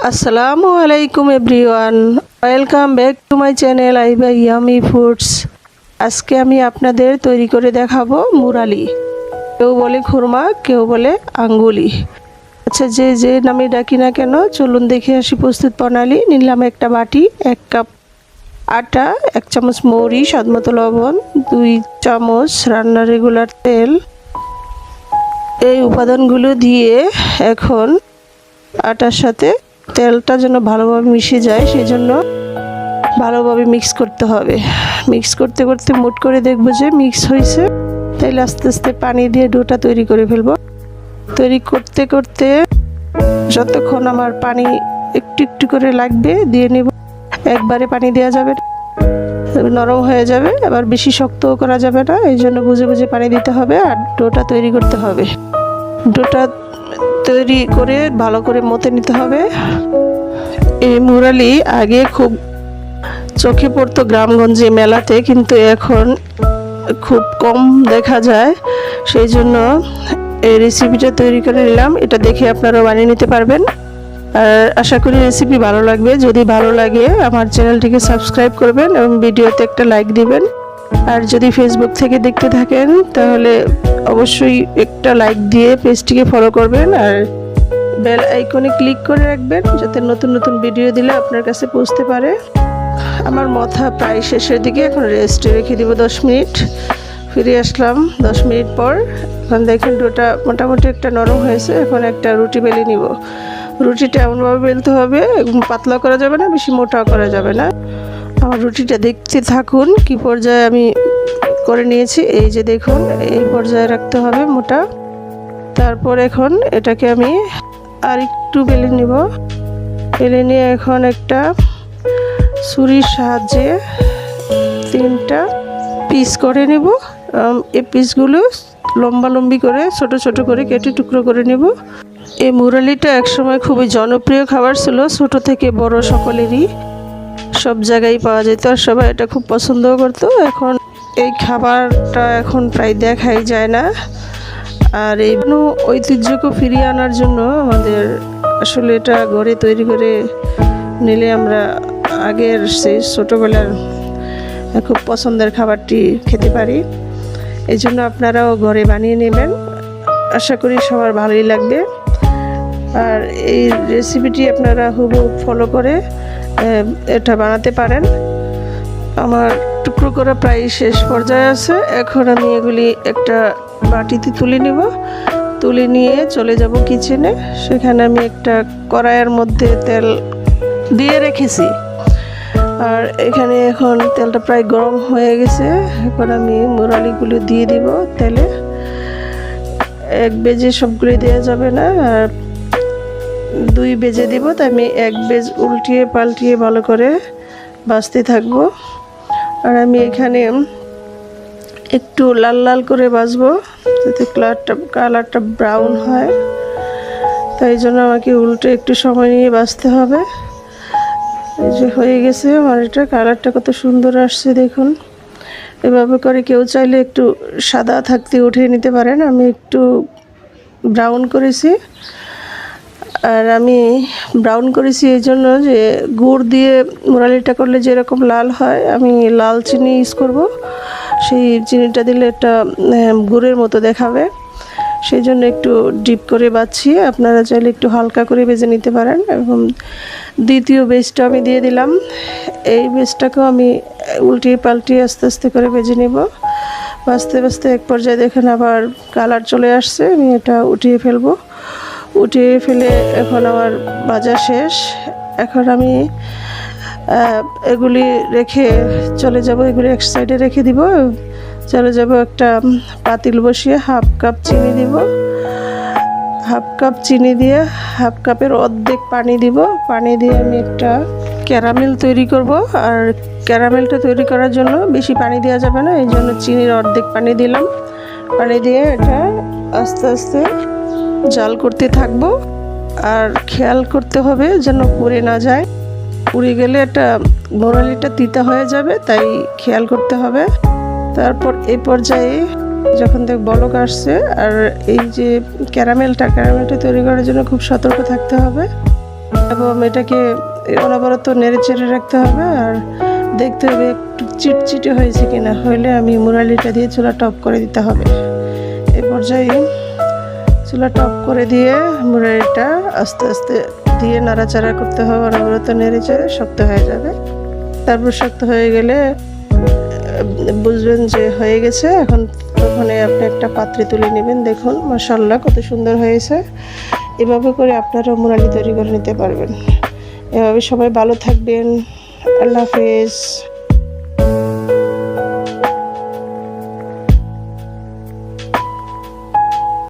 আসসালামু আলাইকুম everyone. Welcome back to my channel I by Yummy Foods. আজকে আমি আপনাদের তৈরি করে দেখাবো মুরালি। কেউ বলে খুরমা, কেউ বলে আঙ্গুলি। আচ্ছা যে যে নামে ডাকি না কেন, চলুন দেখে আসি প্রস্তুত প্রণালী। নিলাম একটা বাটি, এক কাপ আটা, এক চামচ মৌরি স্বাদমতো লবণ, দুই চামচ রান্নার রেগুলার তেল। এই উপাদানগুলো দিয়ে এখন আটার সাথে তেলটা যেন ভালোভাবে মিশে যায়, সেই জন্য ভালোভাবে মিক্স করতে হবে। মিক্স করতে করতে মুট করে দেখব যে মিক্স হয়েছে। তাইলে আস্তে আস্তে পানি দিয়ে ডোটা তৈরি করে ফেলব। তৈরি করতে করতে যতক্ষণ আমার পানি একটু একটু করে লাগবে, দিয়ে নেব। একবারে পানি দেওয়া যাবে। নরম হয়ে যাবে, আবার বেশি শক্তও করা যাবে না। এই জন্য বুঝে বুঝে পানি দিতে হবে আর ডোটা তৈরি করতে হবে। ডোটা তৈরি করে, ভালো করে মতে নিতে হবে। এই মুরালি আগে খুব চোখে পড়তো গ্রামগঞ্জে মেলাতে, কিন্তু এখন খুব কম দেখা যায়। সেই জন্য এই রেসিপিটা তৈরি করে নিলাম। এটা দেখে আপনারা বানিয়ে নিতে পারবেন। আর আশা করি রেসিপি ভালো লাগবে। যদি ভালো লাগে, আমার চ্যানেলটিকে সাবস্ক্রাইব করবেন এবং ভিডিওতে একটা লাইক দিবেন। আর যদি ফেসবুক থেকে দেখতে থাকেন, তাহলে অবশ্যই একটা লাইক দিয়ে পেজটিকে ফলো করবেন আর বেল আইকনে ক্লিক করে রাখবেন, যাতে নতুন নতুন ভিডিও দিলে আপনার কাছে পৌঁছতে পারে। আমার মাথা প্রায় শেষের দিকে, এখন রেস্টে রেখে দিব দশ মিনিট। ফিরে আসলাম দশ মিনিট পর। এখন দেখেন ডোটা মোটামুটি একটা নরম হয়েছে, এখন একটা রুটি বেলে নিব। রুটিটা এমনভাবে বেলতে হবে পাতলা করা যাবে না, বেশি মোটাও করা যাবে না। আমার রুটিটা দেখতে থাকুন, কি পর্যায়ে আমি করে নিয়েছি, এই যে দেখুন, এই পর্যায়ে রাখতে হবে মোটা। তারপর এখন এটাকে আমি আর একটু বেলে নিব। বেলে নিয়ে এখন একটা ছুরির সাহায্যে তিনটা পিস করে নেব। এই পিসগুলো লম্বা লম্বি করে, ছোট ছোট করে কেটে টুকরো করে নেব। এই মুরালিটা একসময় খুবই জনপ্রিয় খাবার ছিল, ছোট থেকে বড় সকলেরই। সব জায়গায় পাওয়া যেত আর সবাই এটা খুব পছন্দও করতো। এখন এই খাবারটা এখন প্রায় দেখাই যায় না। আর এই ঐতিহ্যকে ফিরিয়ে আনার জন্য আমাদের আসলে এটা ঘরে তৈরি করে নিলে আমরা আগের সেই ছোটোবেলার খুব পছন্দের খাবারটি খেতে পারি। এই জন্য আপনারাও ঘরে বানিয়ে নেবেন। আশা করি সবার ভালোই লাগবে। আর এই রেসিপিটি আপনারা হুবহু ফলো করে এটা বানাতে পারেন। আমার টুকরো করা প্রায় শেষ পর্যায়ে আছে। এখন আমি এগুলি একটা বাটিতে তুলে নিব। তুলে নিয়ে চলে যাব কিচেনে। সেখানে আমি একটা কড়াইয়ের মধ্যে তেল দিয়ে রেখেছি। আর এখানে এখন তেলটা প্রায় গরম হয়ে গেছে। এখন আমি মুরালিগুলো দিয়ে দিব তেলে। এক বেজে সবগুলি দেওয়া যাবে না। আর দুই বেজে দিব তাই আমি এক বেজ উল্টিয়ে পাল্টিয়ে ভালো করে বাঁচতে থাকব। আর আমি এখানে একটু লাল লাল করে বাজবো যাতে কালারটা কালারটা ব্রাউন হয়। তাই জন্য আমাকে উল্টে একটু সময় নিয়ে বাঁচতে হবে। এই যে হয়ে গেছে আমার এটা, কালারটা কত সুন্দর আসছে দেখুন। এভাবে করে কেউ চাইলে একটু সাদা থাকতে উঠিয়ে নিতে পারেন। আমি একটু ব্রাউন করেছি। আর আমি ব্রাউন করেছি এই জন্য যে গুড় দিয়ে মোরালিটা করলে যেরকম লাল হয়, আমি লাল চিনি ইউজ করব। সেই চিনিটা দিলে একটা গুড়ের মতো দেখাবে। সেই জন্য একটু ডিপ করে বাছি আপনারা চাইলে একটু হালকা করে বেজে নিতে পারেন এবং দ্বিতীয় বেসটা আমি দিয়ে দিলাম। এই বেসটাকেও আমি উল্টিয়ে পাল্টিয়ে আস্তে আস্তে করে বেজে নেব। বাঁচতে বাঁচতে এক পর্যায়ে দেখেন আবার কালার চলে আসছে, আমি এটা উঠিয়ে ফেলব। উঠিয়ে ফেলে এখন আমার বাজার শেষ। এখন আমি এগুলি রেখে চলে যাব, এগুলি এক সাইডে রেখে দিব। চলে যাব একটা পাতিল বসিয়ে হাফ কাপ চিনি দিব। হাফ কাপ চিনি দিয়ে হাফ কাপের অর্ধেক পানি দিব। পানি দিয়ে আমি একটা ক্যারামেল তৈরি করব। আর ক্যারামেলটা তৈরি করার জন্য বেশি পানি দেওয়া যাবে না, এই জন্য চিনির অর্ধেক পানি দিলাম। পানি দিয়ে এটা আস্তে আস্তে জাল করতে থাকব। আর খেয়াল করতে হবে যেন পুড়ে না যায়। পুড়ে গেলে এটা মোরালিটা তিতা হয়ে যাবে, তাই খেয়াল করতে হবে। তারপর এই পর্যায়ে যখন দেখ বলক আসছে, আর এই যে ক্যারামেলটা ক্যারামেলটা তৈরি করার জন্য খুব সতর্ক থাকতে হবে। এবং এটাকে অনবরত নেড়ে চেড়ে রাখতে হবে, আর দেখতে হবে একটু চিটচিটে হয়েছে কিনা। হইলে আমি মুরালিটা দিয়ে চুলা টপ করে দিতে হবে। এ পর্যায়ে চুলা টপ করে দিয়ে মুরালিটা আস্তে আস্তে দিয়ে নাড়াচাড়া করতে হবে। অনবরত নেড়ে চেড়ে শক্ত হয়ে যাবে। তারপর শক্ত হয়ে গেলে, বুঝবেন যে হয়ে গেছে। এখন তখন আপনি একটা পাত্রে তুলে নেবেন। দেখুন মাসাল্লাহ কত সুন্দর হয়েছে। এভাবে করে আপনারা মুরালি তৈরি করে নিতে পারবেন। এভাবে সবাই ভালো থাকবেন। আল্লাহ হাফেজ।